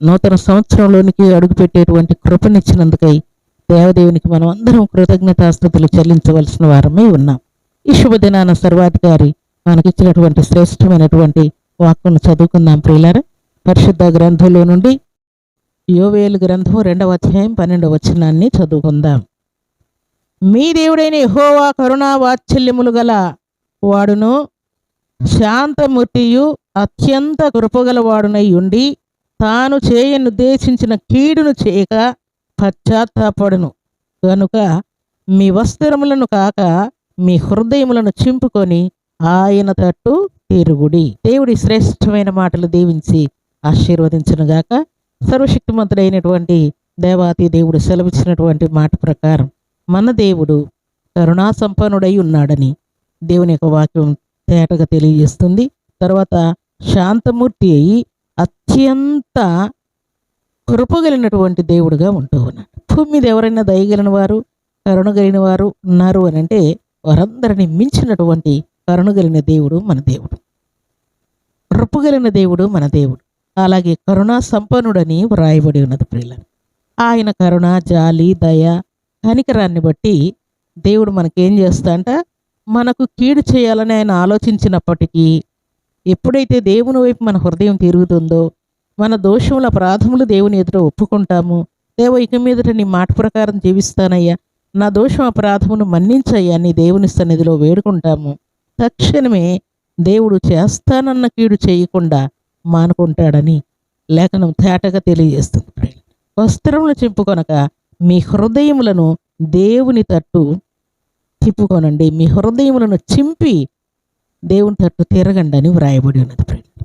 నూతన సంవత్సరంలోనికి అడుగుపెట్టేటువంటి కృపనిచ్చినందుకై దేవదేవునికి మనం అందరం కృతజ్ఞతాస్థుతులు చెల్లించవలసిన వారమై ఉన్నాం. ఈ శుభదినాన సర్వాధికారి మనకిచ్చినటువంటి శ్రేష్టమైనటువంటి వాక్కును చదువుకుందాం ప్రియులారా. పరిశుద్ధ గ్రంథంలో నుండి యోవేలు గ్రంథం రెండవ అధ్యాయం పన్నెండవ వచనాన్ని చదువుకుందాం. మీ దేవుడైన హోవా కరుణా వాత్సల్యములు గల వాడును శాంతమూర్తియు అత్యంత కృపగలవాడునై ఉండి తాను చేయనుద్దేశించిన కీడును చేయక పశ్చాత్తాపడును. కనుక మీ వస్త్రములను కాక మీ హృదయములను చింపుకొని ఆయన తట్టు తిరుగుడి. దేవుడి శ్రేష్టమైన మాటలు దీవించి ఆశీర్వదించనుగాక సర్వశక్తిమంతుడైనటువంటి దేవాతి దేవుడు సెలవిచ్చినటువంటి మాట ప్రకారం మన దేవుడు కరుణా సంపన్నుడై ఉన్నాడని దేవుని యొక్క వాక్యం తేటగా తెలియజేస్తుంది. తర్వాత శాంతమూర్తి అయి అత్యంత కృపగలిగినటువంటి దేవుడుగా ఉంటూ ఉన్నాడు. భూమి మీద ఎవరైనా దయగలిగిన వారు కరుణగలిగిన వారు ఉన్నారు అని అంటే వారందరిని మించినటువంటి కరుణగలిగిన దేవుడు మన దేవుడు. కృపగలిగిన దేవుడు మన దేవుడు. అలాగే కరుణా సంపన్నుడని వ్రాయబడి ఉన్నది ప్రియుల ఆయన కరుణ జాలి దయ కనికరాన్ని బట్టి దేవుడు మనకేం చేస్తా అంట మనకు కీడు చేయాలని ఆయన ఆలోచించినప్పటికీ ఎప్పుడైతే దేవుని వైపు మన హృదయం తిరుగుతుందో మన దోషముల అపరాధములు దేవుని ఎదుట ఒప్పుకుంటాము దేవ ఇక మీదట నీ మాట ప్రకారం జీవిస్తానయ్యా. నా దోషం అపరాధమును మన్నించయ్యా నీ దేవుని సన్నిధిలో వేడుకుంటాము. తక్షణమే దేవుడు చేస్తానన్న కీడు చేయకుండా మానుకుంటాడని లేఖనం తేటగా తెలియజేస్తుంది వస్త్రములు చింపుకొనక మీ హృదయములను దేవుని తట్టు తిప్పుకొనండి. మీ హృదయములను చింపి దేవుని తట్టు తిరగండి అని వ్రాయబడి ఉన్నది ఫ్రెండ్.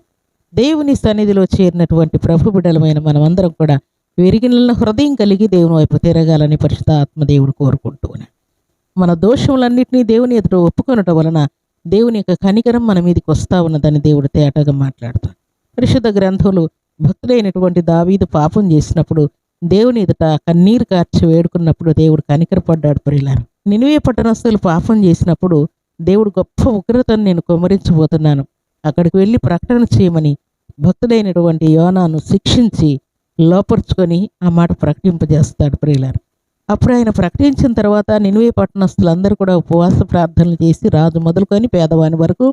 దేవుని సన్నిధిలో చేరినటువంటి ప్రభు బిడలమైన మనమందరం కూడా విరిగిన హృదయం కలిగి దేవుని వైపు తిరగాలని పరిశుద్ధ ఆత్మదేవుడు కోరుకుంటూ ఉన్నాడు మన దోషములన్నింటినీ దేవుని ఎదుట ఒప్పుకొనట వలన దేవుని యొక్క కనికరం మన మీదకి వస్తా ఉన్నదని దేవుడు తేటగా మాట్లాడతాడు పరిశుద్ధ గ్రంథంలో భక్తులైనటువంటి దావీదు పాపం చేసినప్పుడు దేవుని ఎదుట కన్నీరు కార్చి వేడుకున్నప్పుడు దేవుడు కనికరపడ్డాడు. పరిలారు నినివే పట్టణస్తులు పాపం చేసినప్పుడు దేవుడు గొప్ప ఉగ్రతను నేను కుమరించబోతున్నాను అక్కడికి వెళ్ళి ప్రకటన చేయమని భక్తుడైనటువంటి యోనాను శిక్షించి లోపరుచుకొని ఆ మాట ప్రకటింపజేస్తాడు ప్రియులారు అప్పుడు ఆయన ప్రకటించిన తర్వాత నినువే పట్టణస్తులందరూ కూడా ఉపవాస ప్రార్థనలు చేసి రాజు మొదలుకొని పేదవాని వరకు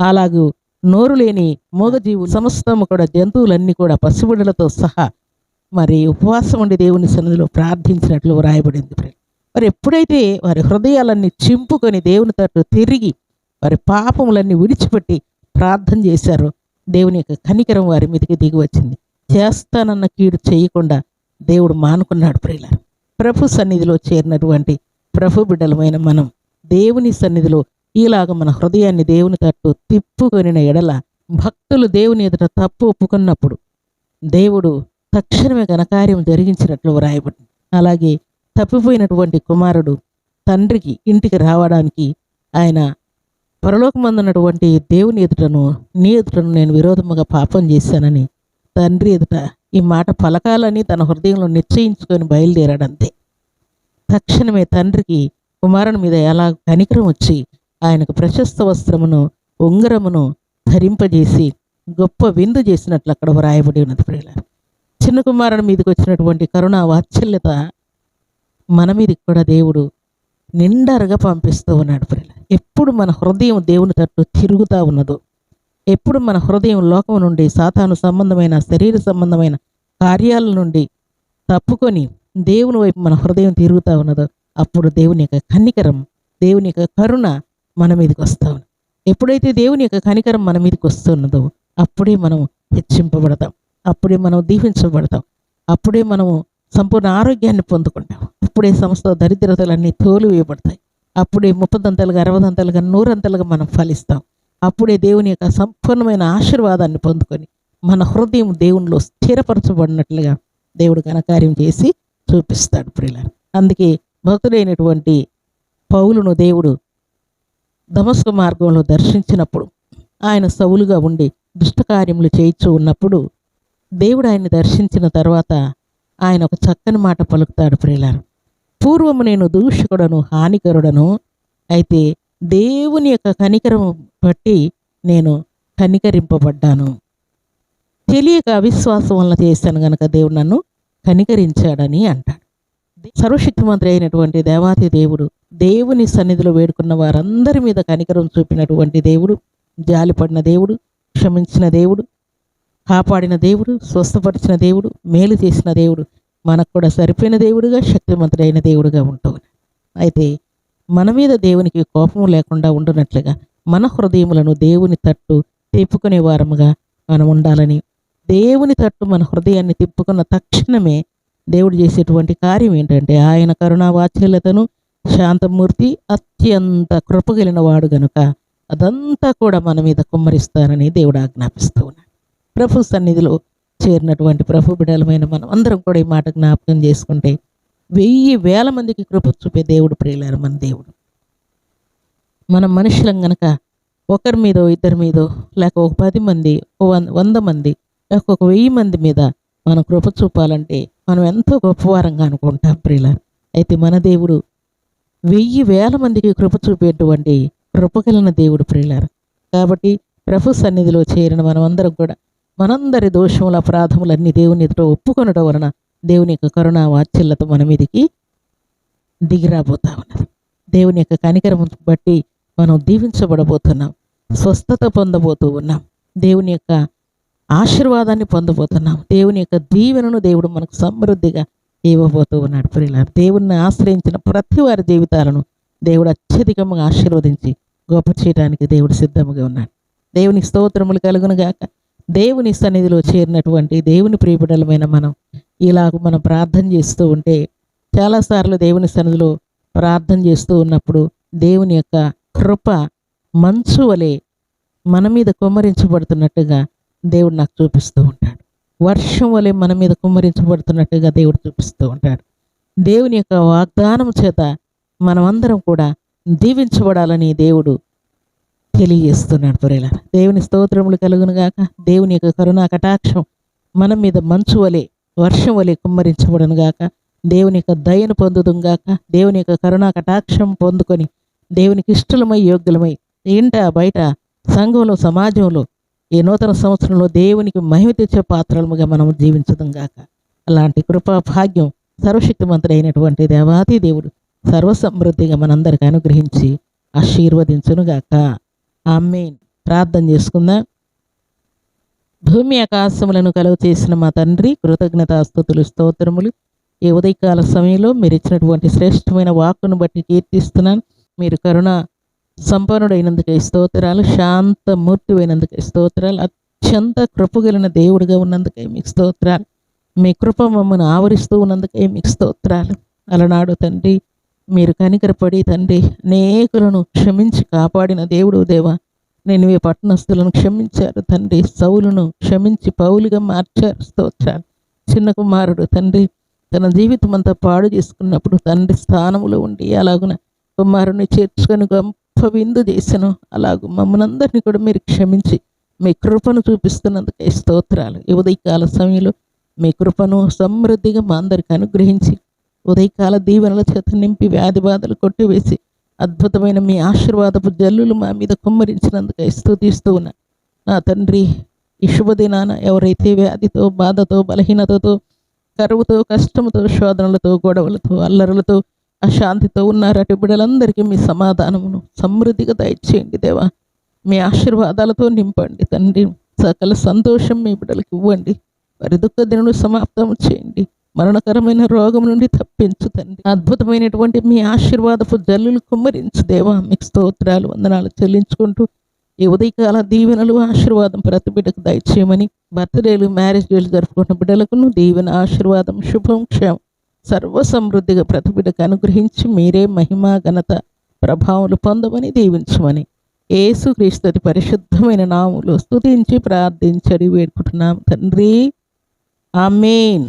అలాగూ నోరు లేని మూగజీవులు సమస్తము కూడా జంతువులన్నీ కూడా పసిబిడలతో సహా మరి ఉపవాసం ఉండి దేవుని సన్నిధిలో ప్రార్థించినట్లు వ్రాయబడింది ప్రియులు. మరి ఎప్పుడైతే వారి హృదయాలన్నీ చింపుకొని దేవుని తట్టు తిరిగి వారి పాపములన్నీ విడిచిపెట్టి ప్రార్థన చేశారో దేవుని యొక్క కనికరం వారి మీదకి దిగి వచ్చింది. చేస్తానన్న కీడు చేయకుండా దేవుడు మానుకున్నాడు ప్రియుల ప్రభు సన్నిధిలో చేరినటువంటి ప్రభు బిడ్డలమైన మనం దేవుని సన్నిధిలో ఇలాగ మన హృదయాన్ని దేవుని తట్టు తిప్పుకొనిన ఎడల భక్తులు దేవుని ఎదుట తప్పు ఒప్పుకున్నప్పుడు దేవుడు తక్షణమే ఘనకార్యం జరిగించినట్లు వ్రాయబడింది. అలాగే తప్పిపోయినటువంటి కుమారుడు తండ్రికి ఇంటికి రావడానికి ఆయన పరలోకమందున్నటువంటి దేవుని ఎదుటను నీ ఎదుటను నేను విరోధముగా పాపం చేశానని తండ్రి ఎదుట ఈ మాట పలకాలని తన హృదయంలో నిశ్చయించుకొని బయలుదేరాడంతే. తక్షణమే తండ్రికి కుమారుని మీద ఎలా కనికరం వచ్చి ఆయనకు ప్రశస్త వస్త్రమును ఉంగరమును ధరింపజేసి గొప్ప విందు చేసినట్లు అక్కడ వ్రాయబడి ఉన్నది ప్రియుల చిన్న కుమారుని మీదకి వచ్చినటువంటి కరుణ వాత్సల్యత మన మీదకి కూడా దేవుడు నిండరుగా పంపిస్తూ ఉన్నాడు ప్రియుల ఎప్పుడు మన హృదయం దేవుని తట్టు తిరుగుతూ ఉన్నదో ఎప్పుడు మన హృదయం లోకం నుండి సాతాను సంబంధమైన శరీర సంబంధమైన కార్యాల నుండి తప్పుకొని దేవుని వైపు మన హృదయం తిరుగుతూ ఉన్నదో అప్పుడు దేవుని యొక్క కనికరం దేవుని యొక్క కరుణ మన మీదకి వస్తూ ఉన్నది. ఎప్పుడైతే దేవుని యొక్క కనికరం మన మీదకి వస్తున్నదో అప్పుడే మనం హెచ్చింపబడతాం అప్పుడే మనం దీవించబడతాం అప్పుడే మనము సంపూర్ణ ఆరోగ్యాన్ని పొందుకుంటాం. అప్పుడే సమస్త దరిద్రతలన్నీ తోలు వేయబడతాయి అప్పుడే ముప్పదంతలుగా అరవదంతలుగా నూరంతలుగా మనం ఫలిస్తాం. అప్పుడే దేవుని యొక్క సంపూర్ణమైన ఆశీర్వాదాన్ని పొందుకొని మన హృదయం దేవునిలో స్థిరపరచబడినట్లుగా దేవుడు ఘనకార్యం చేసి చూపిస్తాడు ప్రియుల అందుకే భక్తుడైనటువంటి పౌలును దేవుడు దమస్క మార్గంలో దర్శించినప్పుడు ఆయన సవులుగా ఉండి దుష్టకార్యములు చేయించు ఉన్నప్పుడు దేవుడు ఆయన్ని దర్శించిన తర్వాత ఆయన ఒక చక్కని మాట పలుకుతాడు ప్రియులారు. పూర్వము నేను దూషకుడను హానికరుడను. అయితే దేవుని యొక్క కనికరం బట్టి నేను కనికరింపబడ్డాను. తెలియక అవిశ్వాసం వలన చేశాను గనక దేవుడు నన్ను కనికరించాడని అంటాడు. సర్వశక్తిమంత్రి అయినటువంటి దేవాతి దేవుడు దేవుని సన్నిధిలో వేడుకున్న వారందరి మీద కనికరం చూపినటువంటి దేవుడు జాలిపడిన దేవుడు క్షమించిన దేవుడు కాపాడిన దేవుడు స్వస్థపరిచిన దేవుడు మేలు చేసిన దేవుడు మనకు కూడా సరిపోయిన దేవుడుగా శక్తిమంతుడైన దేవుడుగా ఉంటూ అయితే మన మీద దేవునికి కోపం లేకుండా ఉండునట్లుగా మన హృదయములను దేవుని తట్టు తిప్పుకునే వారముగా మనం ఉండాలని దేవుని తట్టు మన హృదయాన్ని తిప్పుకున్న తక్షణమే దేవుడు చేసేటువంటి కార్యం ఏంటంటే ఆయన కరుణా వాత్సల్యతను శాంతమూర్తి అత్యంత కృపగలిన వాడు గనుక అదంతా కూడా మన మీద కుమ్మరిస్తారని దేవుడు ఆజ్ఞాపిస్తూ ఉన్నాడు. ప్రభు సన్నిధిలో చేరినటువంటి ప్రభు బిడలమైన మనం అందరం కూడా ఈ మాట జ్ఞాపకం చేసుకుంటే వెయ్యి వేల మందికి కృప చూపే దేవుడు ప్రియులారు మన దేవుడు. మనం మనుషులం గనక ఒకరి మీదో ఇద్దరి మీదో లేక ఒక పది మంది ఒక వంద మంది లేక ఒక వెయ్యి మంది మీద మనం కృప చూపాలంటే మనం ఎంతో గొప్పవారంగా అనుకుంటాం ప్రియులారు. అయితే మన దేవుడు వెయ్యి వేల మందికి కృప చూపేటువంటి కృపగలిగిన దేవుడు ప్రియులారు. కాబట్టి ప్రభు సన్నిధిలో చేరిన మనమందరం కూడా మనందరి దోషముల అపరాధములన్నీ దేవుని ఎదుట ఒప్పుకొనడం వలన దేవుని యొక్క కరుణా వాత్సల్యత మన మీదకి దిగిరాబోతా ఉన్నది. దేవుని యొక్క కనికరం బట్టి మనం దీవించబడబోతున్నాం. స్వస్థత పొందబోతూ ఉన్నాం. దేవుని యొక్క ఆశీర్వాదాన్ని పొందబోతున్నాం. దేవుని యొక్క దీవెనను దేవుడు మనకు సమృద్ధిగా ఇవ్వబోతూ ఉన్నాడు. ప్రియుల దేవుణ్ణి ఆశ్రయించిన ప్రతి వారి జీవితాలను దేవుడు అత్యధికంగా ఆశీర్వదించి గొప్ప చేయడానికి దేవుడు సిద్ధంగా ఉన్నాడు. దేవునికి స్తోత్రములు కలుగునుగాక. గాక దేవుని సన్నిధిలో చేరినటువంటి దేవుని ప్రియబిడలమైన మనం ఇలాగ మనం ప్రార్థన చేస్తూ ఉంటే చాలాసార్లు దేవుని సన్నిధిలో ప్రార్థన చేస్తూ ఉన్నప్పుడు దేవుని యొక్క కృప మంచు వలె మన మీద కుమ్మరించబడుతున్నట్టుగా దేవుడు నాకు చూపిస్తూ ఉంటాడు. వర్షం వలె మన మీద కుమ్మరించబడుతున్నట్టుగా దేవుడు చూపిస్తూ ఉంటాడు. దేవుని యొక్క వాగ్దానం చేత మనమందరం కూడా దీవించబడాలని దేవుడు తెలియజేస్తున్నాడు ప్రియుల దేవుని స్తోత్రములు కలుగునుగాక దేవుని యొక్క కరుణా కటాక్షం మన మీద మంచు వలె వర్షం వలె కుమ్మరించబడనుగాక దేవుని యొక్క దయను పొందుదుంగాక దేవుని యొక్క కరుణా కటాక్షం పొందుకొని దేవునికి ఇష్టలమై యోగ్యులమై ఇంట బయట సంఘంలో సమాజంలో ఈ నూతన సంవత్సరంలో దేవునికి మహిమ తెచ్చే పాత్రలుగా మనం జీవించదుం గాక. అలాంటి కృపా భాగ్యం సర్వశక్తిమంతుడైనటువంటి దేవాతి దేవుడు సర్వసమృద్ధిగా మనందరికీ అనుగ్రహించి ఆశీర్వదించునుగాక ఆమెన్. ప్రార్థన చేసుకుందాం. భూమి ఆకాశములను కలుగు చేసిన మా తండ్రి కృతజ్ఞతాస్తుతులు స్తోత్రములు. ఈ ఉదయకాల సమయంలో మీరు ఇచ్చినటువంటి శ్రేష్టమైన వాక్కును బట్టి కీర్తిస్తున్నాను. మీరు కరుణ సంపన్నుడైనందుకే స్తోత్రాలు శాంతమూర్తివైనందుకే స్తోత్రాలు అత్యంత కృపగలిన దేవుడిగా ఉన్నందుకే మీకు స్తోత్రాలు. మీ కృప మమ్మల్ని ఆవరిస్తూ ఉన్నందుకే మీకు స్తోత్రాలు. అలనాడు తండ్రి మీరు కనికరపడి తండ్రి అనేకులను క్షమించి కాపాడిన దేవుడు దేవా. నేను ఈ పట్టణస్థులను క్షమించారు తండ్రి. సౌలును క్షమించి పౌలుగా మార్చారు. స్తోత్రాలు. చిన్న కుమారుడు తండ్రి తన జీవితం అంతా పాడు చేసుకున్నప్పుడు తండ్రి స్థానంలో ఉండి అలాగున కుమారుని చేర్చుకొని గొప్ప విందు చేశాను. అలాగూ మమ్మల్ని అందరినీ కూడా మీరు క్షమించి మీ కృపను చూపిస్తున్నందుకే స్తోత్రాలు. ఉదయకాల సమయంలో మీ కృపను సమృద్ధిగా మా అందరికి అనుగ్రహించి ఉదయకాల దీవెనల చేత నింపి వ్యాధి బాధలు కొట్టివేసి అద్భుతమైన మీ ఆశీర్వాదపు జల్లులు మా మీద కుమ్మరించినందుకు స్థుతిస్తూ ఉన్నా. నా తండ్రి ఈ శుభదినాన ఎవరైతే వ్యాధితో బాధతో బలహీనతతో కరువుతో కష్టముతో శోధనలతో గొడవలతో అల్లరులతో అశాంతితో ఉన్నారు అటు బిడ్డలందరికీ మీ సమాధానమును సమృద్ధిగా దయచేయండి దేవా. మీ ఆశీర్వాదాలతో నింపండి తండ్రి. సకల సంతోషం మీ బిడ్డలకు ఇవ్వండి. వారి దుఃఖ దినను సమాప్తం చేయండి. మరణకరమైన రోగం నుండి తప్పించు తండ్రి. అద్భుతమైనటువంటి మీ ఆశీర్వాదపు జల్లులు కుమ్మరించు దేవా. మీకు స్తోత్రాలు వందనాలు చెల్లించుకుంటూ ఈ ఉదయకాల దీవెనలు ఆశీర్వాదం ప్రతి బిడ్డకు దయచేయమని బర్త్డేలు మ్యారేజ్ డేలు జరుపుకున్న బిడ్డలకును దీవెన ఆశీర్వాదం శుభం క్షేమం సర్వ సమృద్ధిగా ప్రతి బిడ్డకు అనుగ్రహించి మీరే మహిమ ఘనత ప్రభావాలు పొందమని దీవించమని ఏసు క్రీస్తుతి పరిశుద్ధమైన నాములు స్తుతించి ప్రార్థించడి వేడుకుంటున్నాం. తండ్రి ఆమెన్.